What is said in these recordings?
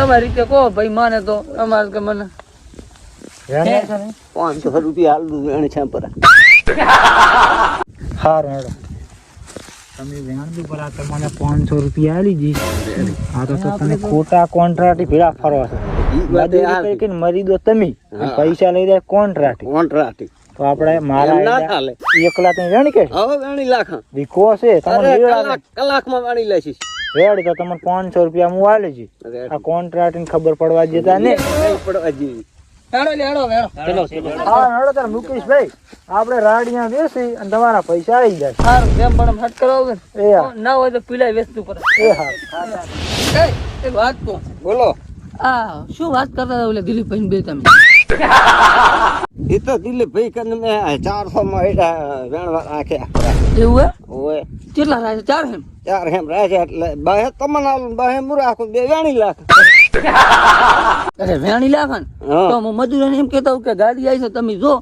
તમારી રીતે કહો ભાઈ માને તો અમારે કે મને. પાંચસો રૂપિયા હાલ વેણ છે પર. હાર હેડો તમે વેણતું પર આ તમને પાંચસો રૂપિયા આલી જી. આ તો તો ખોટા કોન્ટ્રાક્ટ ભેળા ફરવા છે. મજૂરી કરી કરીને મરી દો તમે. પૈસા લઈ જાય કોન્ટ્રાક્ટ કોન્ટ્રાક્ટ તો આપણે મારા એકલા તમે વેણી કે? હવે વેણી લાખ. દીકો છે કલાક કલાકમાં વેણી લેશીશ. રેડ તો તમને પાંચસો રૂપિયા હું આલે છે. આ કોન્ટ્રાક્ટની ખબર પડવા જતા ને પડવા જેવી આપણે રાડિયા વેચી અને તમારા પૈસા આવી જાય. સારું જેમ પણ હટ કરાવો ને એ ના હોય તો પીલાય વેચતું પડે. એ હા. એ, એક વાત કહું. બોલો. આ શું વાત કરતા હતા ઓલે દિલીપભાઈ બે તમે? એ તો દિલીપભાઈ કને મેં ચારસો માં વેણવા રાખ્યા. એવું હે? ઓય. કેટલા રાખે ચાર હેમ? ચાર હેમ રાખે એટલે બાહે તમને આલું બાહે હું રાખું બે વેણી લાખ. અરે વેણી લાખ. તો હું મજૂરોને એમ કેતો કે ગાડી આવી છે તમે જો.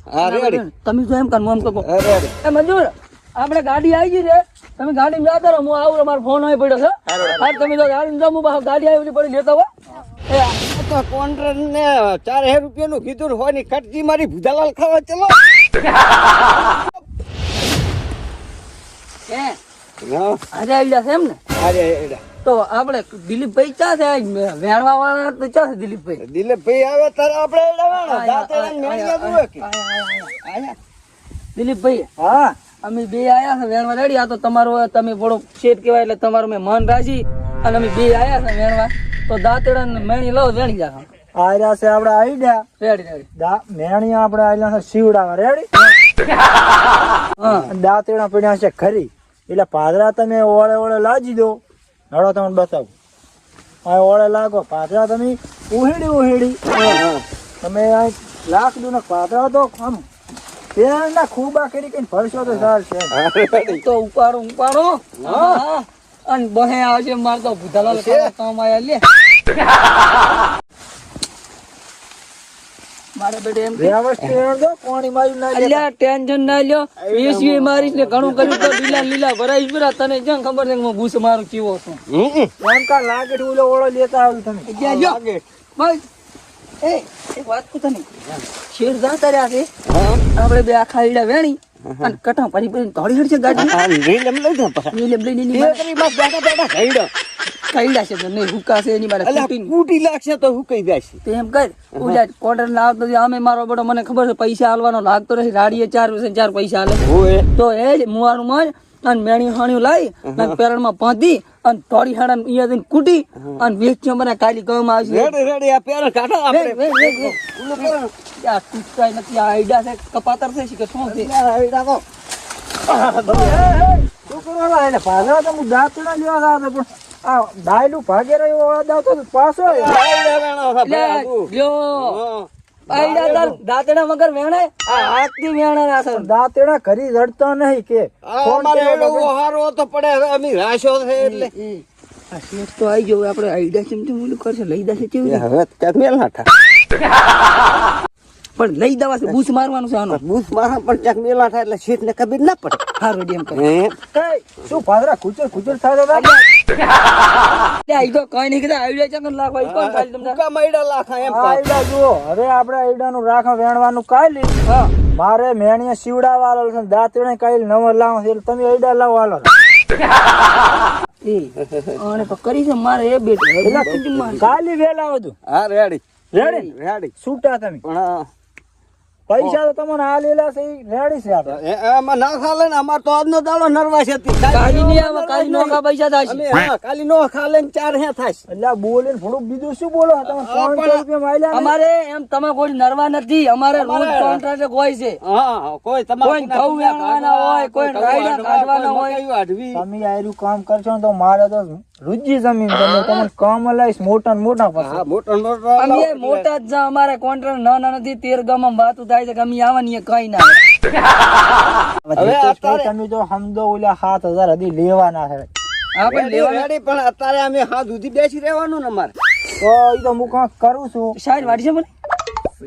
તમે જો એમ કર હું એમ કહું. એ મજૂર આપણે ગાડી આવી ગઈ છે. તમે ગાડી જતા રહો હું આવું મારો ફોન આવી પડ્યો છે. હા તમે તો ગાડી જાઓ હું ગાડી આવી પડી લેતા હોય તો કોન્ટ્રાક્ટ ને ચાર હજાર રૂપિયા નું કીધું હોયની કટકી મારી ભૂજાલાલ ખાવા ચલો. હા, આજે છે એમ ને? અરે તો આપણે દિલીપભાઈ ચા છે? વેણવા વાળા તો ચા છે દિલીપભાઈ? દિલીપભાઈ આવે તારે આપણે. દિલીપભાઈ હા. અમે બે આયા છે વેણવા રેડી. આ તો તમારો તમે થોડો શેઠ કહેવાય એટલે તમારું મેં મન રાજી. અને અમે બે આયા છે વેણવા. તો દાંતેડા ને મેણી લો વેણી જા આર્યા છે આપણે ગયા રેડી રેડી. દા મેણી આપણે આઈલા છે શીવડાવા. રેડી? હા. દાંતેડા પડ્યા છે ખરી. એટલે પાદરા તમે ઓળે ઓળે લાજી દો. નડો તમને બતાવું. આ ઓળે લાગો. પાદરા તમે ઉહેડી ઉહેડી. તમે આ લાખ દો ને પાદરા તો આમ પેલા ખૂબા કરી કઈ ફરશો તો સાર છે તો ઉપાડો ઉપાડો. હા. અને બહે આવશે મારે તો ખાવા કામ આયા લે મારે બેટે એમ કે વ્યવસ્થિત રેણ દો પાણી મારી ના લે અલ્યા ટેન્શન ના લ્યો. વીસ મારી ને ઘણું કર્યું તો લીલા લીલા ભરાઈશ પરા તને ખબર છે કે હું ભૂસ મારું કેવો છું. લાગે ઓલો ઓળો લેતા આવ્યું તમે ત્યાં જો બસ એ એક વાત કહું તને શેર જાતા રહ્યા છે? આપણે બે આખા ઈડા વેણી. અને કટા પરી પરી ધોળી હડશે ગાડી. આ લઈ દે પાછા. એની તે બસ બેઠા બેઠા ખાઈડો કઈડા છે તો નહીં હુકા છે એની બારે અલા, કૂટી લાગશે તો હું કહી તો એમ કર ઉજા કોર્ડર ના આવતો અમે મારો બડો મને ખબર છે પૈસા હાલવાનો લાગતો નથી રાડીએ ચાર વર્ષે ચાર પૈસા હાલે તો એ જ મુવાનું મન અને મેણી હાણ્યું લાવી અને પેરણમાં પાંધી અને થોડી હાડા અહીંયા જઈને કૂટી અને વેચ્યો મને કાલી કવામાં આવશે. રેડી રેડી આ પેરણ કાઢો આપણે. વે, વે, વે. ઓલું પેરણ. આ ટૂચકાય નથી આ આઈડા છે કપાતર છે કે શું છે? આ એડા તો. શું કરો લા એટલે તો હું દાંતડા લેવા જાતો પણ આ ડાયલું ભાગે રહ્યો તો પાછો. લ્યો. આઈડા દાંતડા વગર વેણે? આ હાથથી વેણા ના સર દાંતડા ઘરી રડતા નહીં કે ઓહારો તો પડે હવે અમે રાશો છે એટલે. આ શેઠ તો આવી ગયો આપણે આઈડિયા કેમ કેમ ઓલું કરશે? લઈ દેશે કેવી? હવે ક્યાંક મેલ ના થાય. પણ લઈ દવા છે બૂસ મારવાનું છે આનો. બૂસ મારા પણ ચાક મેલા થાય એટલે શીત ને કબીર ના પડે. હા રેડી કરે કઈ? શું પાદરા કુચર કુચર થાય આઈ તો કઈ નહીં કીધા આઈડિયા ચકન લાખવા ઈ કોણ ખાલી તમને? કા મયડા લાખા એમ આઈડા જુઓ હવે આપણે આઈડાનું રાખો વેણવાનું કાઢી હા. મારે મેણીએ શિવડાવા આલો છે દાંતડે કાઈ નવો લાવો છે એટલે તમે આઈડા લાવો આલો. તો કરી છે મારે એ બેટ કાલી વેલા હતું હા રેડી. રેડી? રેડી. છૂટા તમે. પણ પૈસા તો તમને આ લેલા છે રેડી છે આપણે એમાં ના ખાલે ને અમાર તો આજનો દાડો નરવા છે કાલી ની આવે કાલી નોખા પૈસા થાય કાલી નો ખાલે ને ચાર હે થાય એટલે બોલે બોલીને થોડુંક બીજું શું બોલો? તમે ત્રણસો રૂપિયા માયલા અમારે એમ તમે કોઈ નરવા નથી. અમારે રોજ કોન્ટ્રાક્ટ હોય છે. હા કોઈ તમારે કોઈ ઘઉં વેણવાના હોય, કોઈ રાયડા કાઢવાના હોય. તમે આયરું કામ કરશો તો મારે તો રૂજી જમીન તમે તમે કામ લઈશ મોટા ને મોટા પાસે હા મોટા મોટા અમે મોટા જ જા અમારે કોન્ટ્રાક્ટ ના નથી તેર ગામમાં વાતું થાય છે કે અમે આવવાની એ કઈ ના હવે અત્યારે- તમે જો સમજો ઓલા સાત હજાર હજી લેવાના છે. હા પણ લેવાના પણ અત્યારે અમે હા દૂધી બેસી રહેવાનું ને અમારે. તો ઈ તો હું કરું છું. સાહેબ વાડી છે મને?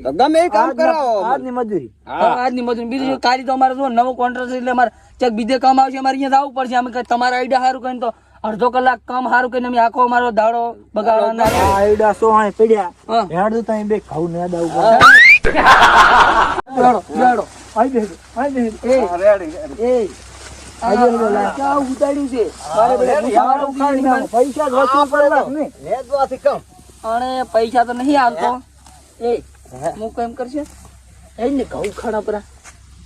તો ગમે એ કામ કરાવો આજના- મજૂરી. આજની મજૂરી. બીજું કાર્ય કાલી તો અમારે જો નવો કોન્ટ્રાક્ટ એટલે અમારે ચેક બીજે કામ આવશે અમારે અહીંયા જવું પડશે. અમે તમારા આઈડિયા સારું કહીને તો અડધો કલાક કામ સારું કરીને આખો મારો દાડો બગાડવાના આઈડા સો અહીં પડ્યા. હેડ તો તમે બે ઘઉં ને દઉં બેડો બેડો આઈ બે આઈ બે એ રેડી છે. મારે ઉખાડી. પૈસા જ વસૂલ પડેલા ને નેદવાથી કમ. અને પૈસા તો નહીં આવતો. એ હું કેમ કરશે. એ ને ઘઉં ખાડા પરા.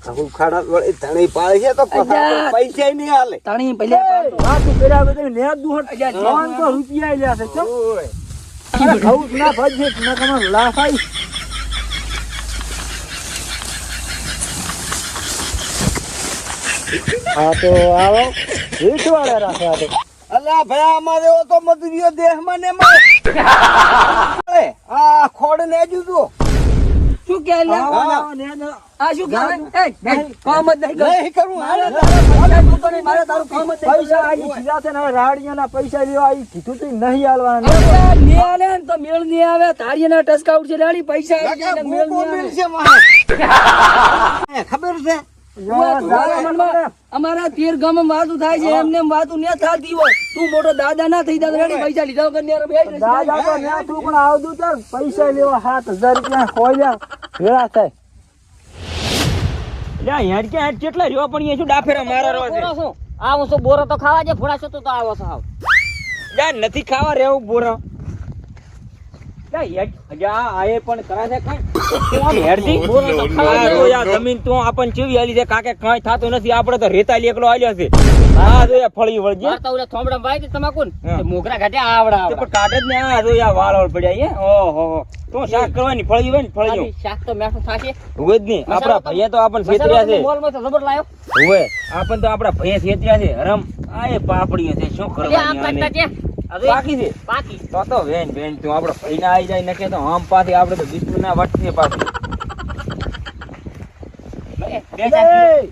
ધણી પાડે છે તો પૈસા નહીં હાલે. તાણી પહેલા હા પેલા બધા દુહટ તો રૂપિયા લ્યા છે ચમ ઓય. ના ભજે ના કમા લાફ હા તો આવો રીતવાળા રાખે આ તો અલ્યા ભાઈ અમારે એવો તો મજૂરીઓ દેહમાં ને. આ ખોડ ને જુદો શું કે. આ શું? એ, કામ જ નહીં. નહીં કરું મારે. તારા કામ જ પૈસા. આવી કીધા છે ને રાડિયાના પૈસા લેવા આવી કીધું તું નહીં આલવાના નહીં આલે ને તો મેળ નહીં આવે તારીના ટસકા ઉડશે રાડી પૈસા મેળ નહીં આવે. ખબર છે અમારા તેર ગામ વાતું થાય છે એમને વાતું ન થતી હોય. તું મોટો દાદા ના થઈ દાદા પૈસા લીધા વગર. દાદા તું પણ આવતું ચાલ પૈસા લેવા સાત હજાર રૂપિયા ખોલ્યા. ભેળા થાય. હેડ કે હેડ કેટલા રહ્યો પણ એ શું ડાફેરા મારા રહો છે? બોરો આવો છો બોરો તો ખાવા જે ફોડા છો તો આવો છો હાવ નથી ખાવા રહેવું બોરા. હેડ આ એ પણ કરા છે કઈ જમીન તો આપણને ચેવી આલી છે કાકે કાંઈ થાતું નથી આપણે તો રેતાલી એકલો આલ્યો છે. આ જો ફળી વળજે થોમડા વાય તે તમાકુ ને હા. તે મોગરા ઘાટે આવડા પણ કાઢે જ ને આ જો આ વાળ વાળ પડ્યા હે. ઓહો તો શાક કરવાની ફળી હોય ને ફળી ખાલી શાક તો મેઠું થાશે. હોય જ નહીં આપણા ભૈયા તો આપણને છેતર્યા છે. મોલમાં તો જબર લાયો. હોય. આપણને તો આપણા ભૈયા છેતર્યા છે. હરમ. આ એ પાપડીઓ છે. શું કરવાની બાકી છે? બાકી. તો તો વેન વેન તું આપણે ફરીને આવી જાય નકે તો આમ પાછી આપણે તો બિસ્કુટ ના વટશે પાછું. બે ચાર એ,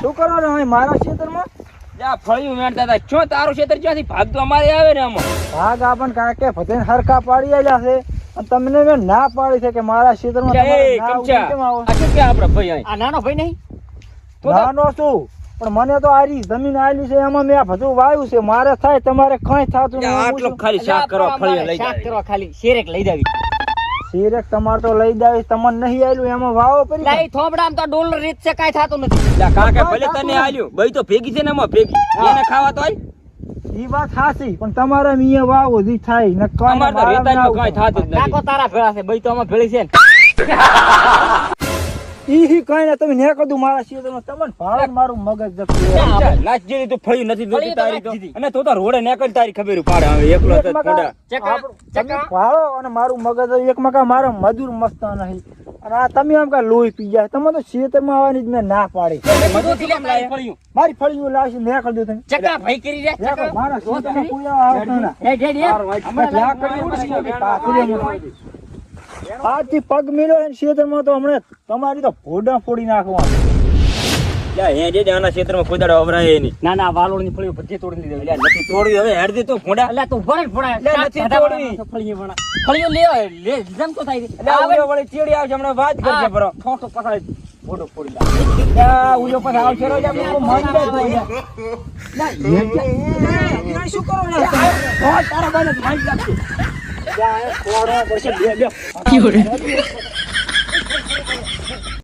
શું કરો છો અહીં મારા ક્ષેત્રમાં? જા ફળિયું વેણતા હતા છો તારું ક્ષેત્ર ક્યાંથી ભાગ તો અમારે આવે ને આમાં? ભાગ આપણ કાકે ભજન હરખા પાડી જશે અને તમને મેં ના પાડી છે કે મારા ક્ષેત્રમાં કેમ આવો? આ શું કે આપણે ભાઈ આ નાનો ભાઈ નહીં. નાનો છું. પણ મને તો આરી જમીન આલી છે એમાં મેં ભજુ વાયું છે. મારે થાય તમારે કઈ થાતું નહીં. આટલો ખાલી શાક કરવા ફળી લઈ શાક કરવા ખાલી. શેરેક લઈ જાવી. શેરેક તમારે તો લઈ જાવી તમને નહીં આલ્યું એમાં વાવો પડી લઈ થોમડા તો ડોલર રીત છે કાઈ થાતું નથી. લા કાકા ભલે તને આલ્યું ભાઈ તો ભેગી છે ને એમાં ભેગી. એને ખાવા તો આઈ ઈ વાત હાસી પણ તમારે અહીંયા વાવો જી થાય ને કઈ અમારે તો રેતાનો કઈ થાતું જ કાકો તારા ભેળા છે ભાઈ તો આમાં ભેળી છે ને. ઈ કઈ ને તમે ને કદું મારા ક્ષેત્રમાં તમને ભાળ મારું મગજ જતું લાજ જેવી તો ફળી નથી જોતી તારી તો. અને તો તાર રોડે નીકળ તારી ખબર પાડે હવે એકલો તો થોડા. ચકા તમે ભાળો અને મારું મગજ એક મકા મારો મજૂર મસ્ત નહીં. અને આ તમે આમ કા લોહી પી જાય તમે તો ક્ષેત્રમાં આવવાની જ મેં ના પાડી. મારી ફળીઓ લાવશે ને કરી દો તમે. ચકા ભાઈ કરી રે મારા સોતા કોઈ આવતો ના. એ હેડ હમણાં લાકડી ઉડશે એમ. આજથી પગ મેળ્યો ને ક્ષેત્રમાં તો હમણાં તમારી તો ભોડા ફોડી નાખવા. જા, હે જે આના ક્ષેત્રમાં કોઈ દાડો અવરાય નહીં ના ના વાલોડની ફળીઓ બધી તોડી લીધી. નથી તોડ્યું હવે હેડ તો ફોડા અલ્યા તું ભણે ભણા નથી તોડવી. ફળીઓ ભણા ફળીઓ લે લે જમ તો થાય. એટલે આ વળી ચીડી આવશે હમણાં વાત કરશે બરો ઠોઠો પસાડી ફોટો ફોડી દે આ ઉલ્યો આવશે રોજ આપણે મન જાય તો શું કરો ને તારા બાને મારી નાખશે પડશે બે બે